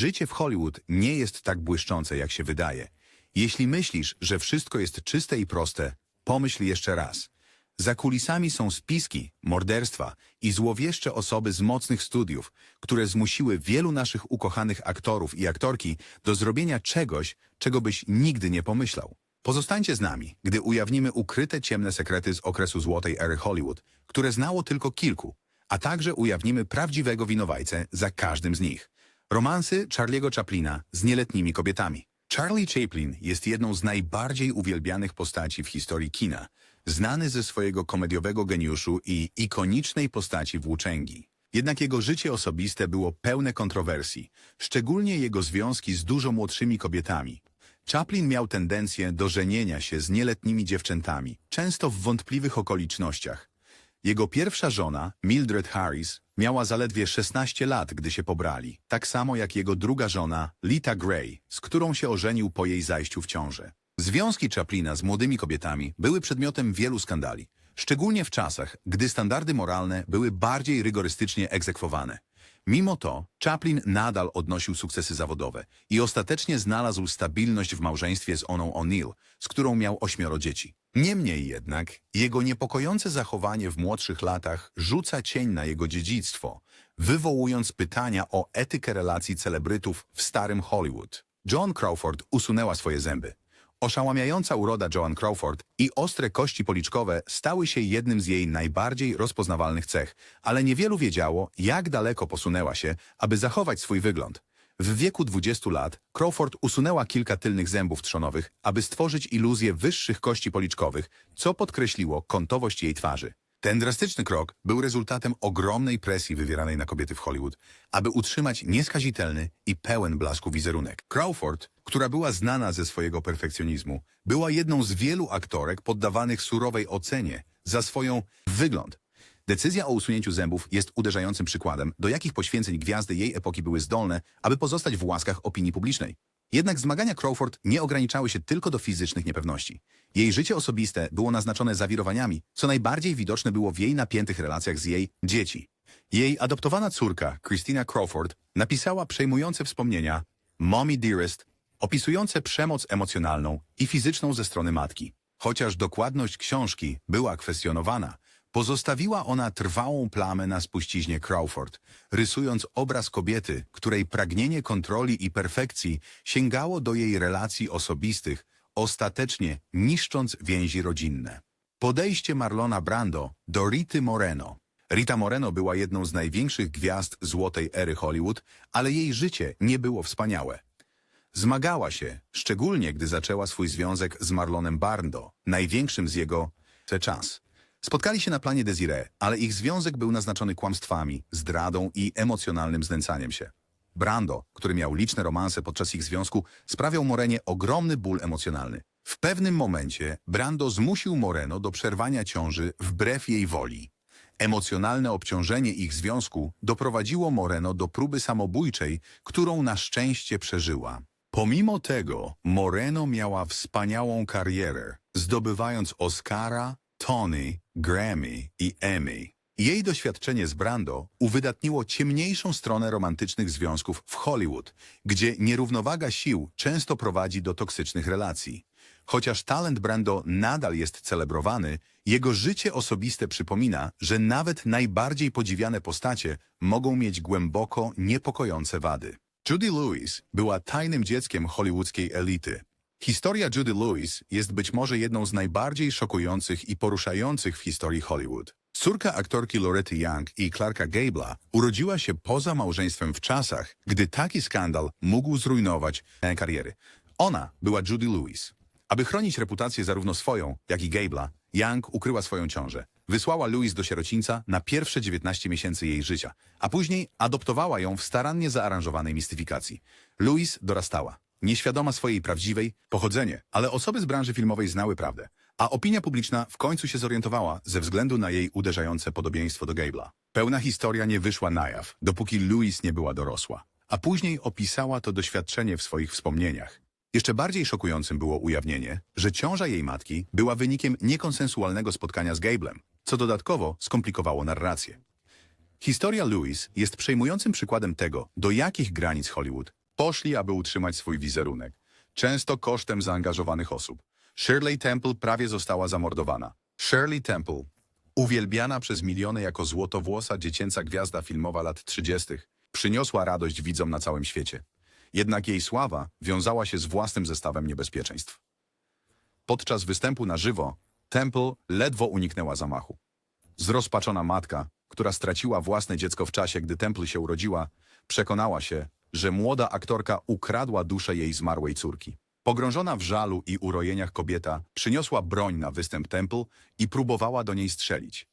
Życie w Hollywood nie jest tak błyszczące, jak się wydaje. Jeśli myślisz, że wszystko jest czyste i proste, pomyśl jeszcze raz. Za kulisami są spiski, morderstwa i złowieszcze osoby z mocnych studiów, które zmusiły wielu naszych ukochanych aktorów i aktorki do zrobienia czegoś, czego byś nigdy nie pomyślał. Pozostańcie z nami, gdy ujawnimy ukryte ciemne sekrety z okresu złotej ery Hollywood, które znało tylko kilku, a także ujawnimy prawdziwego winowajcę za każdym z nich. Romansy Charlie'ego Chaplina z nieletnimi kobietami. Charlie Chaplin jest jedną z najbardziej uwielbianych postaci w historii kina, znany ze swojego komediowego geniuszu i ikonicznej postaci włóczęgi. Jednak jego życie osobiste było pełne kontrowersji, szczególnie jego związki z dużo młodszymi kobietami. Chaplin miał tendencję do żenienia się z nieletnimi dziewczętami, często w wątpliwych okolicznościach. Jego pierwsza żona, Mildred Harris, miała zaledwie 16 lat, gdy się pobrali, tak samo jak jego druga żona, Lita Gray, z którą się ożenił po jej zajściu w ciążę. Związki Chaplina z młodymi kobietami były przedmiotem wielu skandali, szczególnie w czasach, gdy standardy moralne były bardziej rygorystycznie egzekwowane. Mimo to Chaplin nadal odnosił sukcesy zawodowe i ostatecznie znalazł stabilność w małżeństwie z Oną O'Neill, z którą miał ośmioro dzieci. Niemniej jednak jego niepokojące zachowanie w młodszych latach rzuca cień na jego dziedzictwo, wywołując pytania o etykę relacji celebrytów w starym Hollywood. Joan Crawford usunęła swoje zęby. Oszałamiająca uroda Joan Crawford i ostre kości policzkowe stały się jednym z jej najbardziej rozpoznawalnych cech, ale niewielu wiedziało, jak daleko posunęła się, aby zachować swój wygląd. W wieku 20 lat Crawford usunęła kilka tylnych zębów trzonowych, aby stworzyć iluzję wyższych kości policzkowych, co podkreśliło kątowość jej twarzy. Ten drastyczny krok był rezultatem ogromnej presji wywieranej na kobiety w Hollywood, aby utrzymać nieskazitelny i pełen blasku wizerunek. Crawford, która była znana ze swojego perfekcjonizmu, była jedną z wielu aktorek poddawanych surowej ocenie za swoją wygląd. Decyzja o usunięciu zębów jest uderzającym przykładem, do jakich poświęceń gwiazdy jej epoki były zdolne, aby pozostać w łaskach opinii publicznej. Jednak zmagania Crawford nie ograniczały się tylko do fizycznych niepewności. Jej życie osobiste było naznaczone zawirowaniami, co najbardziej widoczne było w jej napiętych relacjach z jej dzieci. Jej adoptowana córka, Christina Crawford, napisała przejmujące wspomnienia Mommy Dearest, opisujące przemoc emocjonalną i fizyczną ze strony matki. Chociaż dokładność książki była kwestionowana, pozostawiła ona trwałą plamę na spuściźnie Crawford, rysując obraz kobiety, której pragnienie kontroli i perfekcji sięgało do jej relacji osobistych, ostatecznie niszcząc więzi rodzinne. Podejście Marlona Brando do Rity Moreno. Rita Moreno była jedną z największych gwiazd złotej ery Hollywood, ale jej życie nie było wspaniałe. Zmagała się, szczególnie gdy zaczęła swój związek z Marlonem Brando, największym z jego czas. Spotkali się na planie Desiree, ale ich związek był naznaczony kłamstwami, zdradą i emocjonalnym znęcaniem się. Brando, który miał liczne romanse podczas ich związku, sprawiał Morenie ogromny ból emocjonalny. W pewnym momencie Brando zmusił Moreno do przerwania ciąży wbrew jej woli. Emocjonalne obciążenie ich związku doprowadziło Moreno do próby samobójczej, którą na szczęście przeżyła. Pomimo tego Moreno miała wspaniałą karierę, zdobywając Oscara, Tony, Grammy i Emmy. Jej doświadczenie z Brando uwydatniło ciemniejszą stronę romantycznych związków w Hollywood, gdzie nierównowaga sił często prowadzi do toksycznych relacji. Chociaż talent Brando nadal jest celebrowany, jego życie osobiste przypomina, że nawet najbardziej podziwiane postacie mogą mieć głęboko niepokojące wady. Judy Lewis była tajnym dzieckiem hollywoodzkiej elity. Historia Judy Lewis jest być może jedną z najbardziej szokujących i poruszających w historii Hollywood. Córka aktorki Loretty Young i Clarka Gable'a urodziła się poza małżeństwem w czasach, gdy taki skandal mógł zrujnować jej kariery. Ona była Judy Lewis. Aby chronić reputację zarówno swoją, jak i Gable'a, Young ukryła swoją ciążę. Wysłała Louis do sierocińca na pierwsze 19 miesięcy jej życia, a później adoptowała ją w starannie zaaranżowanej mistyfikacji. Louis dorastała, nieświadoma swojej prawdziwej pochodzenie, ale osoby z branży filmowej znały prawdę, a opinia publiczna w końcu się zorientowała ze względu na jej uderzające podobieństwo do Gable'a. Pełna historia nie wyszła na jaw, dopóki Louis nie była dorosła, a później opisała to doświadczenie w swoich wspomnieniach. Jeszcze bardziej szokującym było ujawnienie, że ciąża jej matki była wynikiem niekonsensualnego spotkania z Gablem, co dodatkowo skomplikowało narrację. Historia Louis jest przejmującym przykładem tego, do jakich granic Hollywood Poszli, aby utrzymać swój wizerunek, często kosztem zaangażowanych osób. Shirley Temple prawie została zamordowana. Shirley Temple, uwielbiana przez miliony jako złotowłosa dziecięca gwiazda filmowa lat 30., przyniosła radość widzom na całym świecie. Jednak jej sława wiązała się z własnym zestawem niebezpieczeństw. Podczas występu na żywo Temple ledwo uniknęła zamachu. Zrozpaczona matka, która straciła własne dziecko w czasie, gdy Temple się urodziła, przekonała się, że młoda aktorka ukradła duszę jej zmarłej córki. Pogrążona w żalu i urojeniach kobieta przyniosła broń na występ Temple i próbowała do niej strzelić.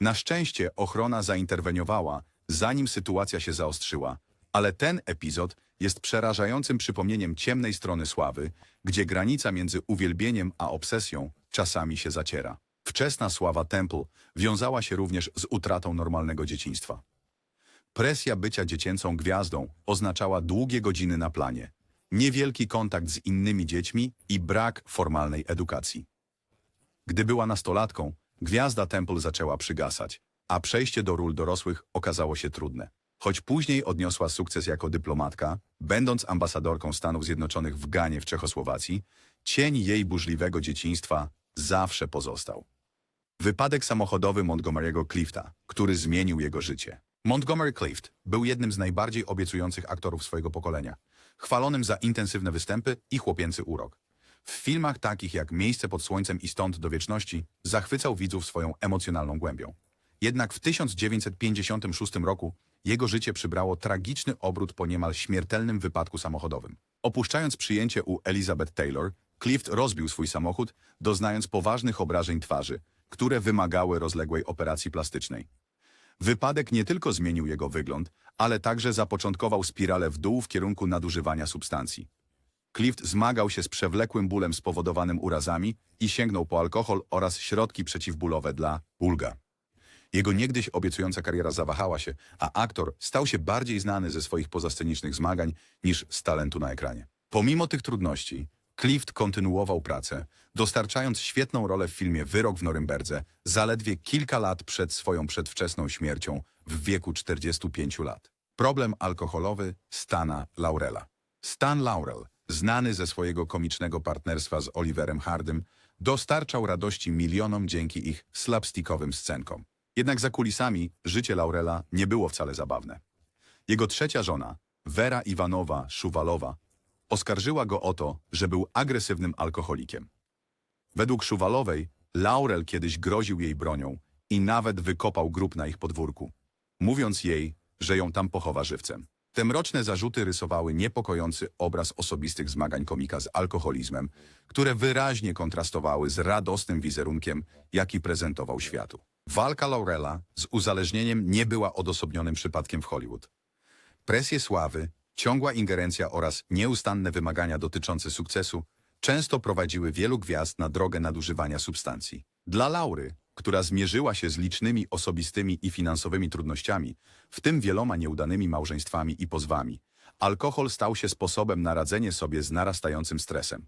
Na szczęście ochrona zainterweniowała, zanim sytuacja się zaostrzyła, ale ten epizod jest przerażającym przypomnieniem ciemnej strony sławy, gdzie granica między uwielbieniem a obsesją czasami się zaciera. Wczesna sława Temple wiązała się również z utratą normalnego dzieciństwa. Presja bycia dziecięcą gwiazdą oznaczała długie godziny na planie, niewielki kontakt z innymi dziećmi i brak formalnej edukacji. Gdy była nastolatką, gwiazda Temple zaczęła przygasać, a przejście do ról dorosłych okazało się trudne. Choć później odniosła sukces jako dyplomatka, będąc ambasadorką Stanów Zjednoczonych w Ganie w Czechosłowacji, cień jej burzliwego dzieciństwa zawsze pozostał. Wypadek samochodowy Montgomery'ego Clifta, który zmienił jego życie. Montgomery Clift był jednym z najbardziej obiecujących aktorów swojego pokolenia, chwalonym za intensywne występy i chłopięcy urok. W filmach takich jak Miejsce pod słońcem i Stąd do wieczności zachwycał widzów swoją emocjonalną głębią. Jednak w 1956 roku jego życie przybrało tragiczny obrót po niemal śmiertelnym wypadku samochodowym. Opuszczając przyjęcie u Elizabeth Taylor, Clift rozbił swój samochód, doznając poważnych obrażeń twarzy, które wymagały rozległej operacji plastycznej. Wypadek nie tylko zmienił jego wygląd, ale także zapoczątkował spiralę w dół w kierunku nadużywania substancji. Clift zmagał się z przewlekłym bólem spowodowanym urazami i sięgnął po alkohol oraz środki przeciwbólowe dla ulga. Jego niegdyś obiecująca kariera zawahała się, a aktor stał się bardziej znany ze swoich pozascenicznych zmagań niż z talentu na ekranie. Pomimo tych trudności, Clift kontynuował pracę, dostarczając świetną rolę w filmie Wyrok w Norymberdze zaledwie kilka lat przed swoją przedwczesną śmiercią w wieku 45 lat. Problem alkoholowy Stana Laurela. Stan Laurel, znany ze swojego komicznego partnerstwa z Oliverem Hardym, dostarczał radości milionom dzięki ich slapstickowym scenkom. Jednak za kulisami życie Laurela nie było wcale zabawne. Jego trzecia żona, Vera Iwanowa Szuwalowa, oskarżyła go o to, że był agresywnym alkoholikiem. Według Szuwalowej, Laurel kiedyś groził jej bronią i nawet wykopał grób na ich podwórku, mówiąc jej, że ją tam pochowa żywcem. Te mroczne zarzuty rysowały niepokojący obraz osobistych zmagań komika z alkoholizmem, które wyraźnie kontrastowały z radosnym wizerunkiem, jaki prezentował światu. Walka Laurela z uzależnieniem nie była odosobnionym przypadkiem w Hollywood. Presję sławy, ciągła ingerencja oraz nieustanne wymagania dotyczące sukcesu często prowadziły wielu gwiazd na drogę nadużywania substancji. Dla Laury, która zmierzyła się z licznymi osobistymi i finansowymi trudnościami, w tym wieloma nieudanymi małżeństwami i pozwami, alkohol stał się sposobem na radzenie sobie z narastającym stresem.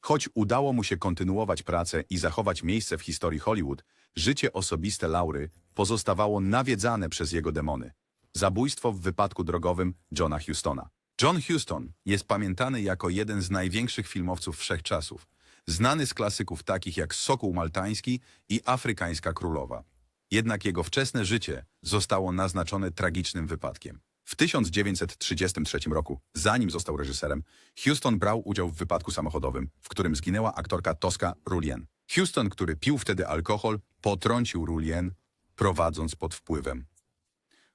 Choć udało mu się kontynuować pracę i zachować miejsce w historii Hollywood, życie osobiste Laury pozostawało nawiedzane przez jego demony. Zabójstwo w wypadku drogowym Johna Hustona. John Huston jest pamiętany jako jeden z największych filmowców wszechczasów, znany z klasyków takich jak Sokół Maltański i Afrykańska Królowa. Jednak jego wczesne życie zostało naznaczone tragicznym wypadkiem. W 1933 roku, zanim został reżyserem, Houston brał udział w wypadku samochodowym, w którym zginęła aktorka Tosca Rulien. Houston, który pił wtedy alkohol, potrącił Rulien, prowadząc pod wpływem.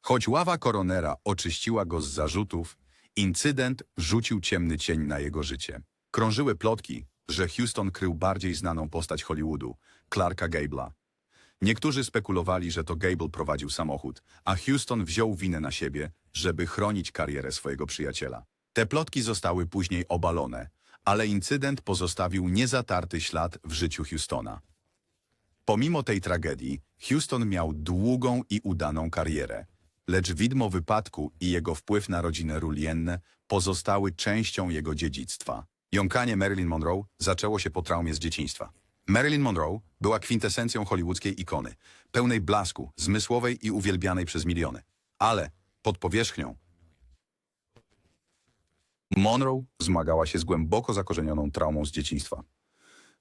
Choć ława koronera oczyściła go z zarzutów, incydent rzucił ciemny cień na jego życie. Krążyły plotki, że Houston krył bardziej znaną postać Hollywoodu, Clarka Gable'a. Niektórzy spekulowali, że to Gable prowadził samochód, a Houston wziął winę na siebie, żeby chronić karierę swojego przyjaciela. Te plotki zostały później obalone, ale incydent pozostawił niezatarty ślad w życiu Houstona. Pomimo tej tragedii, Houston miał długą i udaną karierę, lecz widmo wypadku i jego wpływ na rodzinę Rulienne pozostały częścią jego dziedzictwa. Jąkanie Marilyn Monroe zaczęło się po traumie z dzieciństwa. Marilyn Monroe była kwintesencją hollywoodzkiej ikony, pełnej blasku, zmysłowej i uwielbianej przez miliony. Ale pod powierzchnią Monroe zmagała się z głęboko zakorzenioną traumą z dzieciństwa.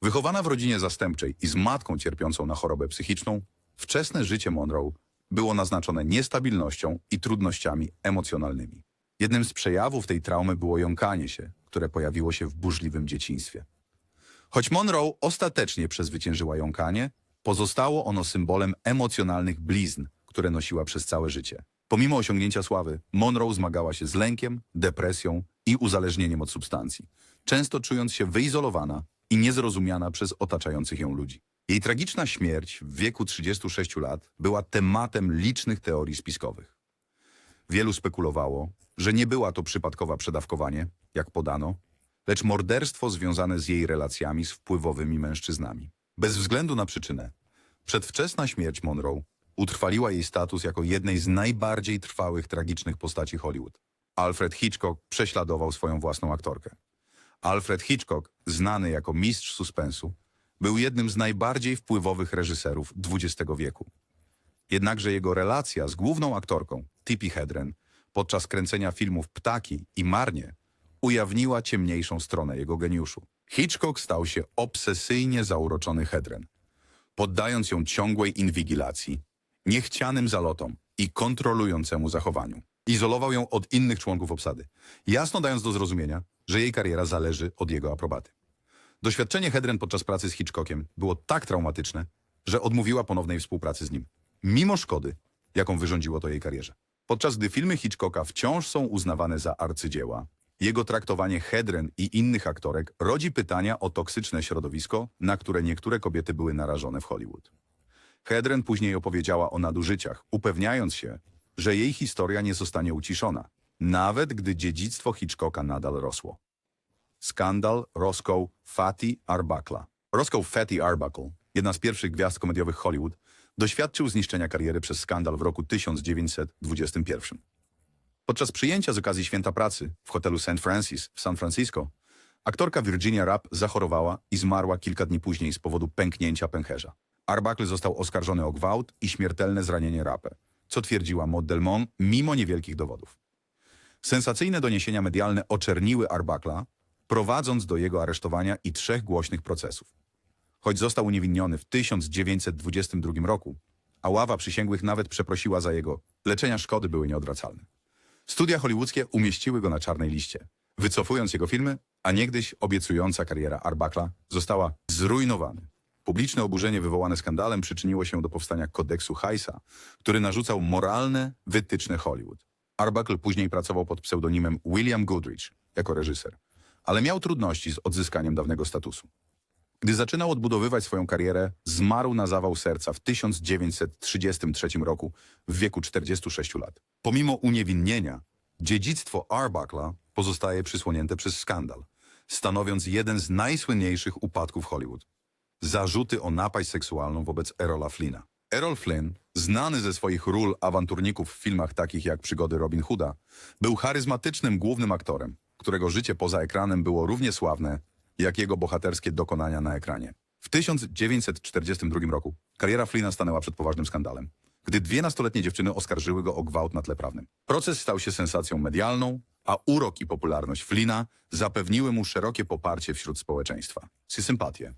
Wychowana w rodzinie zastępczej i z matką cierpiącą na chorobę psychiczną, wczesne życie Monroe było naznaczone niestabilnością i trudnościami emocjonalnymi. Jednym z przejawów tej traumy było jąkanie się, które pojawiło się w burzliwym dzieciństwie. Choć Monroe ostatecznie przezwyciężyła jąkanie, pozostało ono symbolem emocjonalnych blizn, które nosiła przez całe życie. Pomimo osiągnięcia sławy, Monroe zmagała się z lękiem, depresją i uzależnieniem od substancji, często czując się wyizolowana i niezrozumiana przez otaczających ją ludzi. Jej tragiczna śmierć w wieku 36 lat była tematem licznych teorii spiskowych. Wielu spekulowało, że nie była to przypadkowa przedawkowanie, jak podano, lecz morderstwo związane z jej relacjami z wpływowymi mężczyznami. Bez względu na przyczynę, przedwczesna śmierć Monroe utrwaliła jej status jako jednej z najbardziej trwałych tragicznych postaci Hollywood. Alfred Hitchcock prześladował swoją własną aktorkę. Alfred Hitchcock, znany jako mistrz suspensu, był jednym z najbardziej wpływowych reżyserów XX wieku. Jednakże jego relacja z główną aktorką, Tippi Hedren, podczas kręcenia filmów Ptaki i Marnie, ujawniła ciemniejszą stronę jego geniuszu. Hitchcock stał się obsesyjnie zauroczony Hedren, poddając ją ciągłej inwigilacji, niechcianym zalotom i kontrolującemu zachowaniu. Izolował ją od innych członków obsady, jasno dając do zrozumienia, że jej kariera zależy od jego aprobaty. Doświadczenie Hedren podczas pracy z Hitchcockiem było tak traumatyczne, że odmówiła ponownej współpracy z nim, mimo szkody, jaką wyrządziło to jej karierze. Podczas gdy filmy Hitchcocka wciąż są uznawane za arcydzieła, jego traktowanie Hedren i innych aktorek rodzi pytania o toksyczne środowisko, na które niektóre kobiety były narażone w Hollywood. Hedren później opowiedziała o nadużyciach, upewniając się, że jej historia nie zostanie uciszona, nawet gdy dziedzictwo Hitchcocka nadal rosło. Skandal Roscoe Fatty Arbuckle. Roscoe Fatty Arbuckle, jedna z pierwszych gwiazd komediowych Hollywood, doświadczył zniszczenia kariery przez skandal w roku 1921. Podczas przyjęcia z okazji Święta Pracy w hotelu St. Francis w San Francisco, aktorka Virginia Rapp zachorowała i zmarła kilka dni później z powodu pęknięcia pęcherza. Arbuckle został oskarżony o gwałt i śmiertelne zranienie Rappę, co twierdziła Maud Delmont mimo niewielkich dowodów. Sensacyjne doniesienia medialne oczerniły Arbuckla, prowadząc do jego aresztowania i trzech głośnych procesów. Choć został uniewinniony w 1922 roku, a ława przysięgłych nawet przeprosiła za jego leczenia szkody były nieodwracalne. Studia hollywoodzkie umieściły go na czarnej liście, wycofując jego filmy, a niegdyś obiecująca kariera Arbuckla została zrujnowana. Publiczne oburzenie wywołane skandalem przyczyniło się do powstania kodeksu Heisa, który narzucał moralne wytyczne Hollywood. Arbuckle później pracował pod pseudonimem William Goodrich jako reżyser, ale miał trudności z odzyskaniem dawnego statusu. Gdy zaczynał odbudowywać swoją karierę, zmarł na zawał serca w 1933 roku w wieku 46 lat. Pomimo uniewinnienia, dziedzictwo Arbuckla pozostaje przysłonięte przez skandal, stanowiąc jeden z najsłynniejszych upadków Hollywood. Zarzuty o napaść seksualną wobec Erola Flynna. Errol Flynn, znany ze swoich ról awanturników w filmach takich jak Przygody Robin Hooda, był charyzmatycznym głównym aktorem, którego życie poza ekranem było równie sławne jak jego bohaterskie dokonania na ekranie. W 1942 roku kariera Flynna stanęła przed poważnym skandalem, gdy dwie nastoletnie dziewczyny oskarżyły go o gwałt na tle prawnym. Proces stał się sensacją medialną, a urok i popularność Flynna zapewniły mu szerokie poparcie wśród społeczeństwa. Sy sympatię.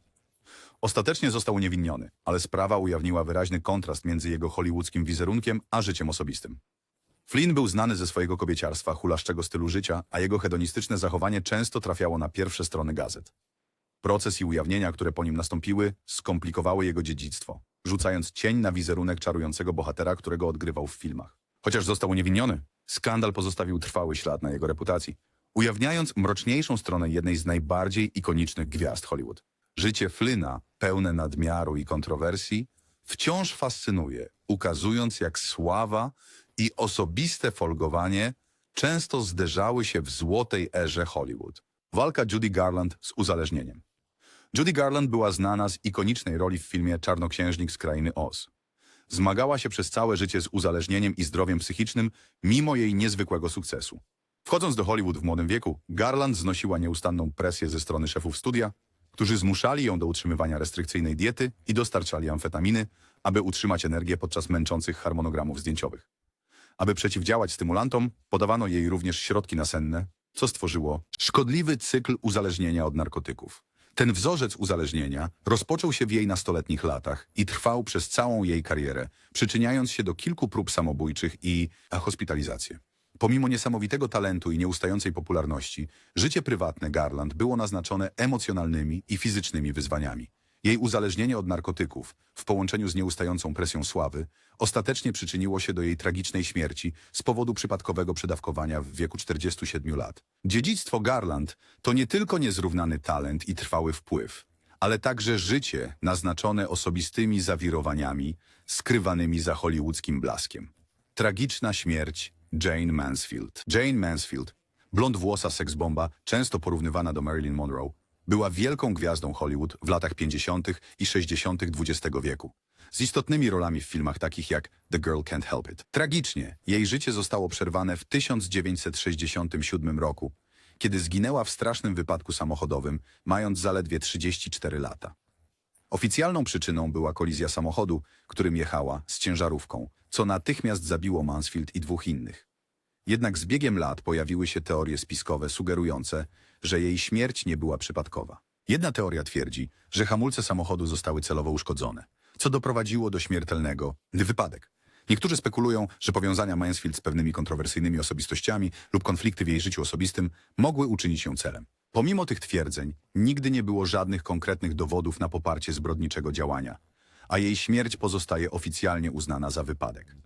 Ostatecznie został uniewinniony, ale sprawa ujawniła wyraźny kontrast między jego hollywoodzkim wizerunkiem a życiem osobistym. Flynn był znany ze swojego kobieciarstwa, hulaszczego stylu życia, a jego hedonistyczne zachowanie często trafiało na pierwsze strony gazet. Proces i ujawnienia, które po nim nastąpiły, skomplikowały jego dziedzictwo, rzucając cień na wizerunek czarującego bohatera, którego odgrywał w filmach. Chociaż został uniewinniony, skandal pozostawił trwały ślad na jego reputacji, ujawniając mroczniejszą stronę jednej z najbardziej ikonicznych gwiazd Hollywood. Życie Flynna, pełne nadmiaru i kontrowersji, wciąż fascynuje, ukazując jak sława i osobiste folgowanie często zderzały się w złotej erze Hollywood. Walka Judy Garland z uzależnieniem. Judy Garland była znana z ikonicznej roli w filmie Czarnoksiężnik z Krainy Oz. Zmagała się przez całe życie z uzależnieniem i zdrowiem psychicznym, mimo jej niezwykłego sukcesu. Wchodząc do Hollywood w młodym wieku, Garland znosiła nieustanną presję ze strony szefów studia, którzy zmuszali ją do utrzymywania restrykcyjnej diety i dostarczali amfetaminy, aby utrzymać energię podczas męczących harmonogramów zdjęciowych. Aby przeciwdziałać stymulantom, podawano jej również środki nasenne, co stworzyło szkodliwy cykl uzależnienia od narkotyków. Ten wzorzec uzależnienia rozpoczął się w jej nastoletnich latach i trwał przez całą jej karierę, przyczyniając się do kilku prób samobójczych i a, hospitalizację. Pomimo niesamowitego talentu i nieustającej popularności, życie prywatne Garland było naznaczone emocjonalnymi i fizycznymi wyzwaniami. Jej uzależnienie od narkotyków, w połączeniu z nieustającą presją sławy, ostatecznie przyczyniło się do jej tragicznej śmierci z powodu przypadkowego przedawkowania w wieku 47 lat. Dziedzictwo Garland to nie tylko niezrównany talent i trwały wpływ, ale także życie naznaczone osobistymi zawirowaniami skrywanymi za hollywoodzkim blaskiem. Tragiczna śmierć Jane Mansfield. Jane Mansfield, blond włosa seksbomba, często porównywana do Marilyn Monroe, była wielką gwiazdą Hollywood w latach 50. i 60. XX wieku. Z istotnymi rolami w filmach takich jak The Girl Can't Help It. Tragicznie, jej życie zostało przerwane w 1967 roku, kiedy zginęła w strasznym wypadku samochodowym, mając zaledwie 34 lata. Oficjalną przyczyną była kolizja samochodu, którym jechała, z ciężarówką, co natychmiast zabiło Mansfield i dwóch innych. Jednak z biegiem lat pojawiły się teorie spiskowe sugerujące, że jej śmierć nie była przypadkowa. Jedna teoria twierdzi, że hamulce samochodu zostały celowo uszkodzone, co doprowadziło do śmiertelnego wypadek. Niektórzy spekulują, że powiązania Mansfield z pewnymi kontrowersyjnymi osobistościami lub konflikty w jej życiu osobistym mogły uczynić ją celem. Pomimo tych twierdzeń, nigdy nie było żadnych konkretnych dowodów na poparcie zbrodniczego działania, a jej śmierć pozostaje oficjalnie uznana za wypadek.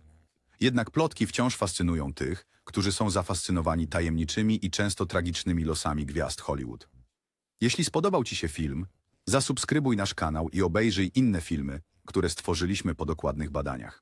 Jednak plotki wciąż fascynują tych, którzy są zafascynowani tajemniczymi i często tragicznymi losami gwiazd Hollywood. Jeśli spodobał Ci się film, zasubskrybuj nasz kanał i obejrzyj inne filmy, które stworzyliśmy po dokładnych badaniach.